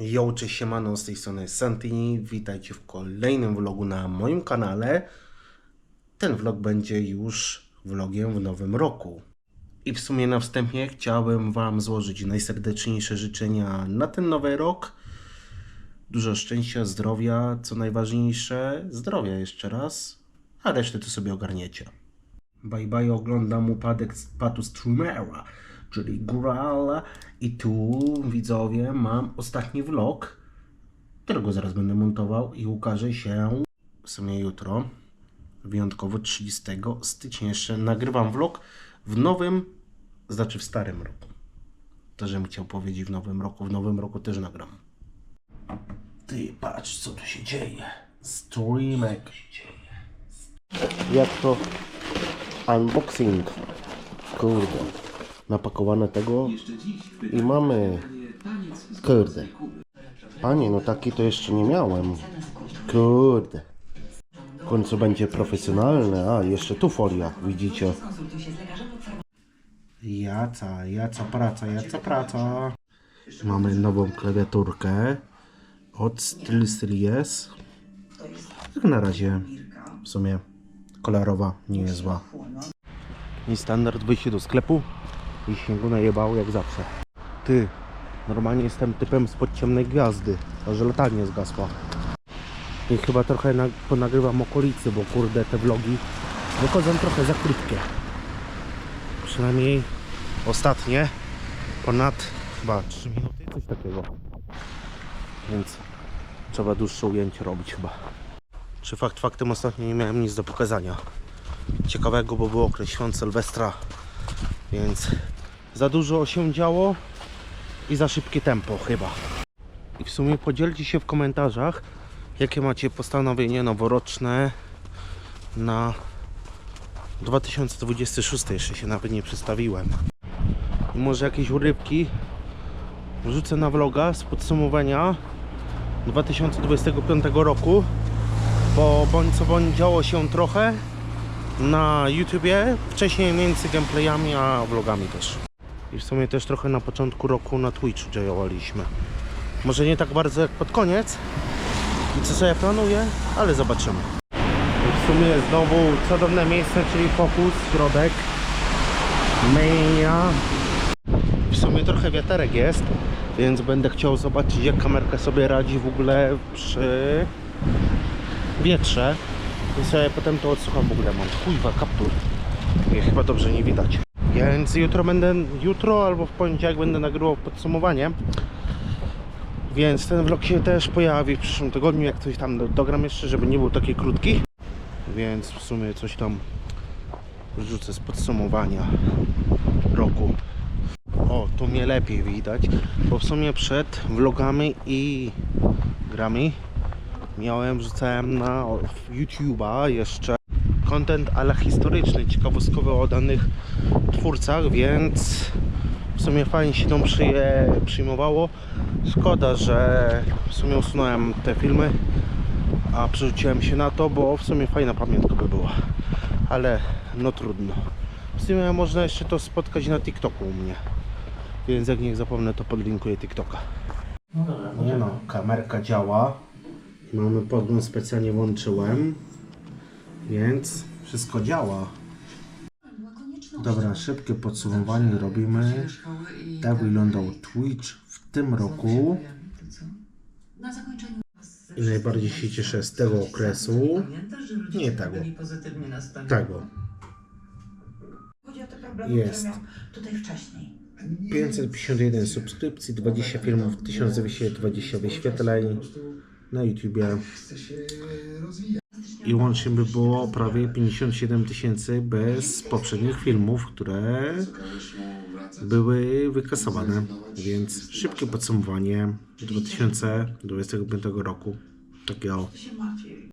Yo, cześć siemano, z tej strony Santini. Witajcie w kolejnym vlogu na moim kanale. Ten vlog będzie już vlogiem w nowym roku. I w sumie na wstępie chciałbym Wam złożyć najserdeczniejsze życzenia na ten nowy rok. Dużo szczęścia, zdrowia, co najważniejsze, zdrowia jeszcze raz, a resztę to sobie ogarniecie. Bye bye oglądam upadek patu streamera, czyli Grala i tu widzowie mam ostatni vlog, którego zaraz będę montował i ukaże się w sumie jutro, wyjątkowo 30 stycznia jeszcze nagrywam vlog w nowym, znaczy w starym roku. To, żebym chciał powiedzieć w nowym roku, w nowym roku też nagram. Ty patrz co tu się dzieje. Streamek. Jak to unboxing. Kurde. Napakowane tego i mamy. Kurde. Panie, no taki to jeszcze nie miałem. Kurde. W końcu będzie profesjonalne. A, jeszcze tu folia, widzicie. Jaca, jaca praca, jaca praca. Mamy nową klawiaturkę od SteelSeries. Jak na razie w sumie kolorowa nie jest zła. I standard wyjście do sklepu i śniegu najebało jak zawsze. Ty, normalnie jestem typem spod ciemnej gwiazdy, a że latarnia zgasła. I chyba trochę na, ponagrywam okolicy, bo kurde te vlogi wychodzą trochę za krótkie. Przynajmniej ostatnie ponad chyba 3 minuty, coś takiego. Więc trzeba dłuższe ujęcie robić chyba. Czy fakt faktem ostatnio nie miałem nic do pokazania ciekawego, bo był okres świąt Sylwestra, więc za dużo się działo i za szybkie tempo chyba. I w sumie podzielcie się w komentarzach, jakie macie postanowienie noworoczne na 2026, jeszcze się nawet nie przedstawiłem. I może jakieś urywki wrzucę na vloga z podsumowania 2025 roku, bo bądź co bądź działo się trochę na YouTubie, wcześniej między gameplayami a vlogami też. I w sumie też trochę na początku roku na Twitchu działaliśmy. Może nie tak bardzo jak pod koniec, i co sobie planuję, ale zobaczymy. W sumie znowu cudowne miejsce, czyli fokus, środek, Mania. W sumie trochę wiaterek jest, więc będę chciał zobaczyć jak kamerka sobie radzi w ogóle przy wietrze. I sobie potem to odsłucham w ogóle mam. Chujwa, kaptur. Mnie chyba dobrze nie widać. Więc jutro będę, jutro albo w poniedziałek będę nagrywał podsumowanie. Więc ten vlog się też pojawi w przyszłym tygodniu, jak coś tam do- dogram jeszcze, żeby nie był taki krótki. Więc w sumie coś tam wrzucę z podsumowania roku. O, tu mnie lepiej widać, bo w sumie przed vlogami i grami miałem, wrzucałem na YouTube'a jeszcze content ale historyczny, ciekawostkowy o danych twórcach, więc w sumie fajnie się to przyje, przyjmowało. Szkoda, że w sumie usunąłem te filmy, a przerzuciłem się na to, bo w sumie fajna pamiątka by była. Ale no trudno. W sumie można jeszcze to spotkać na TikToku u mnie. Więc jak nie zapomnę, to podlinkuję TikToka. Nie no, kamerka działa. Mamy podgląd specjalnie włączyłem, więc wszystko działa. Dobra, szybkie podsumowanie robimy. Tak wyglądał Twitch w tym roku. Na zakończeniu I najbardziej się cieszę z tego okresu. Nie tego. Tego. Chodzi o te problemy, Jest. które miał tutaj wcześniej. 551 subskrypcji, 20 filmów, 1220 wyświetleń na YouTubie. I łącznie by było prawie 57 tysięcy bez poprzednich filmów, które były wykasowane. Więc szybkie podsumowanie 2025 roku. Takiego.